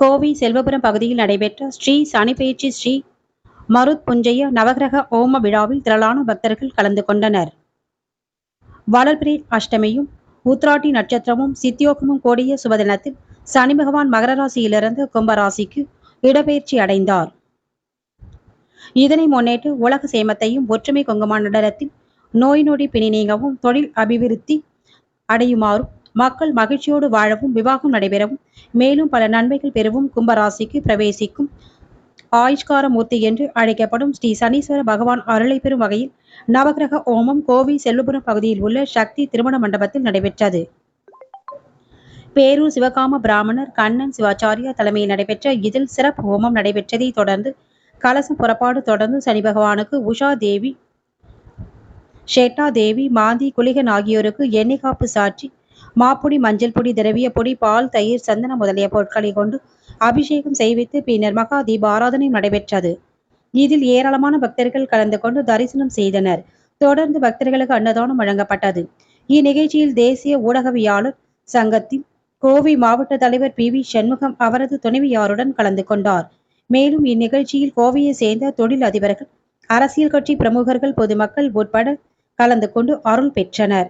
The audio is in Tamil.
கோவை செல்வபுரம் பகுதியில் நடைபெற்ற ஸ்ரீ சனிபெயர்ச்சி ஸ்ரீ மருத் புஞ்சைய நவகிரக ஓம விழாவில் திரளான பக்தர்கள் கலந்து கொண்டனர். வளர்பிறை அஷ்டமியும் உத்ராட்டி நட்சத்திரமும் சித்தியோகமும் கூடிய சுபதினத்தில் சனி பகவான் மகர ராசியிலிருந்து கும்பராசிக்கு இடப்பெயர்ச்சி அடைந்தார். இதனை முன்னிட்டு உலக சேமத்தையும் ஒற்றுமை குங்குமாண்டலத்தில் நோய் நொடி பிணி நீங்கவும் தொழில் அபிவிருத்தி அடையுமாறும் மக்கள் மகிழ்ச்சியோடு வாழவும் விவாகம் நடைபெறவும் மேலும் பல நன்மைகள் பெறவும் கும்பராசிக்கு பிரவேசிக்கும் ஆயுஷ்கார மூர்த்தி என்று அழைக்கப்படும் ஸ்ரீ சனீஸ்வர பகவான் அருளை பெறும் வகையில் நவகிரக ஓமம் கோவை செல்வபுரம் பகுதியில் உள்ள சக்தி திருமண மண்டபத்தில் நடைபெற்றது. பேரூர் சிவகாம பிராமணர் கண்ணன் சிவாச்சாரியா தலைமையில் நடைபெற்ற இதில் சிறப்பு ஹோமம் நடைபெற்றதை தொடர்ந்து கலச புறப்பாடு தொடர்ந்து சனி பகவானுக்கு உஷா தேவி ஷேட்டா தேவி மாந்தி குலிகன் ஆகியோருக்கு எண்ணெய் காப்பு சாற்றி மாப்பொடி மஞ்சள் பொடி திரவிய பொடி பால் தயிர் சந்தனம் முதலிய பொருட்களை கொண்டு அபிஷேகம் செய்வித்து பின்னர் மகா தீப ஆராதனை நடைபெற்றது. இதில் ஏராளமான பக்தர்கள் கலந்து கொண்டு தரிசனம் செய்தனர். தொடர்ந்து பக்தர்களுக்கு அன்னதானம் வழங்கப்பட்டது. இந்நிகழ்ச்சியில் தேசிய ஊடகவியாளர் சங்கத்தின் கோவை மாவட்ட தலைவர் பி. வி. சண்முகம் அவரது துணைவியாருடன் கலந்து கொண்டார். மேலும் இந்நிகழ்ச்சியில் கோவையை சேர்ந்த தொழில் அதிபர்கள் அரசியல் கட்சி பிரமுகர்கள் பொதுமக்கள் உட்பட கலந்து கொண்டு அருள் பெற்றனர்.